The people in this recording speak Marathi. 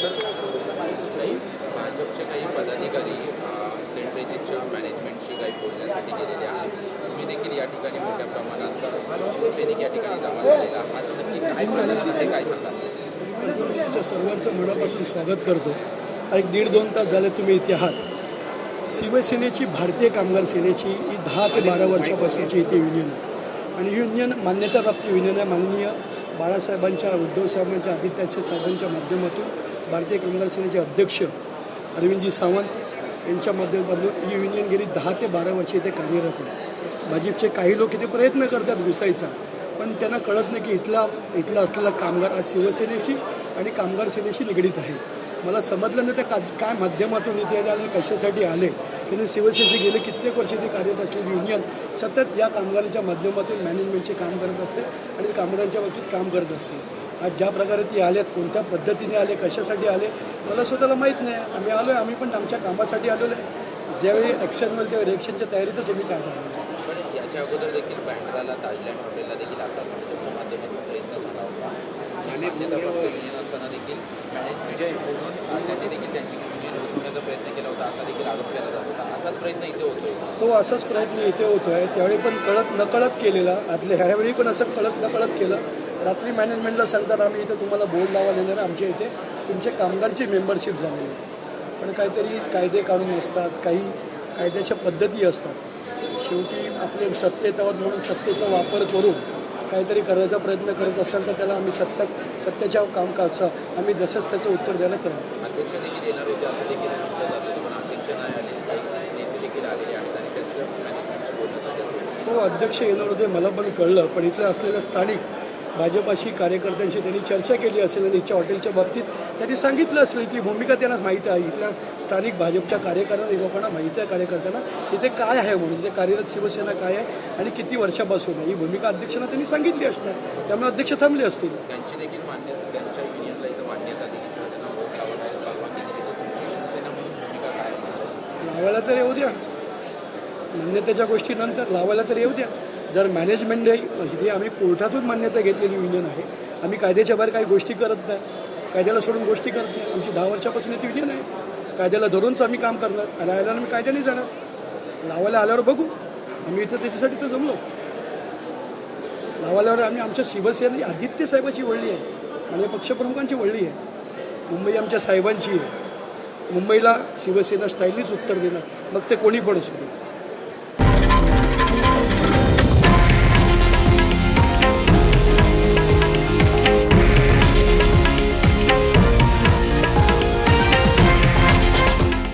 काही भाजपचे काही पदाधिकारी अ, सेंट रेजिसच्या मॅनेजमेंटशी काही बोलण्यासाठी गेलेले आहेत. तुम्ही देखील या ठिकाणी मोठ्या प्रमाणात शिवसैनिक या ठिकाणी जमा झालेला आहात. नक्की काय प्रकरण ते काय सांगतात तुमच्या सर्वांचं मनापासून स्वागत करतो. एक दीड दोन तास झाले तुम्ही इथे आहात. शिवसेनेची भारतीय कामगार सेनेची ही दहा ते बारा वर्षापासूनची इथे युनियन आहे. आणि युनियन मान्यताप्राप्त युनियन आहे. माननीय बाळासाहेबांच्या उद्धव साहेबांच्या आदित्य साहेबांच्या माध्यमातून भारतीय कामगार सेनेचे अध्यक्ष अरविंदजी सावंत यांच्या माध्यमातून ही युनियन गेली दहा ते बारा वर्षे इथे कार्यरत आहे भाजपचे काही लोक इथे प्रयत्न करतात घुसायचा पण त्यांना कळत नाही की इथला इथला असलेला कामगार आज शिवसेनेशी आणि कामगार सेनेशी निगडीत आहे. मला समजलं नाही त्या का काय माध्यमातून इथे आले कशासाठी आले. त्यांनी शिवसेनेचे गेले कित्येक वर्ष ते कार्यरत असलेली युनियन सतत या कामगारांच्या माध्यमातून मॅनेजमेंटचे काम करत असते आणि कामगारांच्या बाबतीत काम करत असते. आज ज्या प्रकारे ती आलेत कोणत्या पद्धतीने आले कशासाठी आले मला स्वतःला माहीत नाही. आम्ही आलो आहे आम्ही पण आमच्या कामासाठी आलेलो आहे. ज्यावेळी ॲक्शन मिळेल त्यावेळी तयारीतच आम्ही काय करणार? पण याच्या अगोदर देखील बँड्राला ताजलँड हॉटेलला देखील असा भाजपच्या माध्यमातून प्रयत्न झाला होता. असताना देखील बोलून त्यांनी देखील त्यांची युनियन घुसवण्याचा प्रयत्न केला होता असा देखील आरोप केला जात होता. असाच प्रयत्न इथे होतोय. हो असाच प्रयत्न इथे होतो आहे त्यावेळी पण कळत नकळत केलेला आदल्या ह्यावेळी पण असं कळत नकळत केलं. रात्री मॅनेजमेंटला सांगतात आम्ही इथं तुम्हाला बोर्ड लावायला येणार आमच्या इथे. तुमच्या कामगारची मेंबरशिप झालेली आहे. पण काहीतरी कायदे काढून असतात काही कायद्याच्या पद्धती असतात. शेवटी आपले सत्तेत आहोत म्हणून सत्तेचा वापर करून काहीतरी करायचा प्रयत्न करत असाल तर त्याला आम्ही सत्ता सत्तेच्या कामकाजचं आम्ही जसंच त्याचं उत्तर द्यायला करू. हो अध्यक्ष येणार होते मला पण कळलं. पण इथले असलेल्या स्थानिक भाजपाशी कार्यकर्त्यांशी त्यांनी चर्चा केली असेल आणि इथच्या हॉटेलच्या बाबतीत त्यांनी सांगितलं असेल. इथली भूमिका त्यांना माहीत आहे. इथल्या स्थानिक भाजपच्या कार्यकर्त्यांना लोकांना माहिती आहे कार्यकर्त्यांना इथे काय आहे म्हणून इथे कार्यरत शिवसेना काय आहे आणि किती वर्षापासून आहे? ही भूमिका अध्यक्षांना त्यांनी सांगितली असणार. त्यामुळे अध्यक्ष थांबले असतील. त्यांची देखील मान्यता त्यांच्या युनियनला इथं मान्यता लावायला तर येऊ द्या. मान्यतेच्या गोष्टीनंतर लावायला तर येऊ द्या. जर मॅनेजमेंट हे आम्ही कोर्टातून मान्यता घेतलेली युनियन आहे. आम्ही कायद्याच्या बाहेर काही गोष्टी करत नाही. कायद्याला सोडून गोष्टी करत नाही. आमची दहा वर्षापासून ती युनियन आहे. कायद्याला धरूनच आम्ही काम करणार. लावायला आम्ही कायद्याने जाणार. लावायला आल्यावर बघू. आम्ही इथं त्याच्यासाठी तर जमलो. लावाल्यावर आम्ही आमच्या शिवसेना आदित्य साहेबाची वळली आहे. आणि पक्षप्रमुखांची वळली आहे. मुंबई आमच्या साहेबांची आहे. मुंबईला शिवसेना स्टाईलीच उत्तर देणार. मग ते कोणी पण असू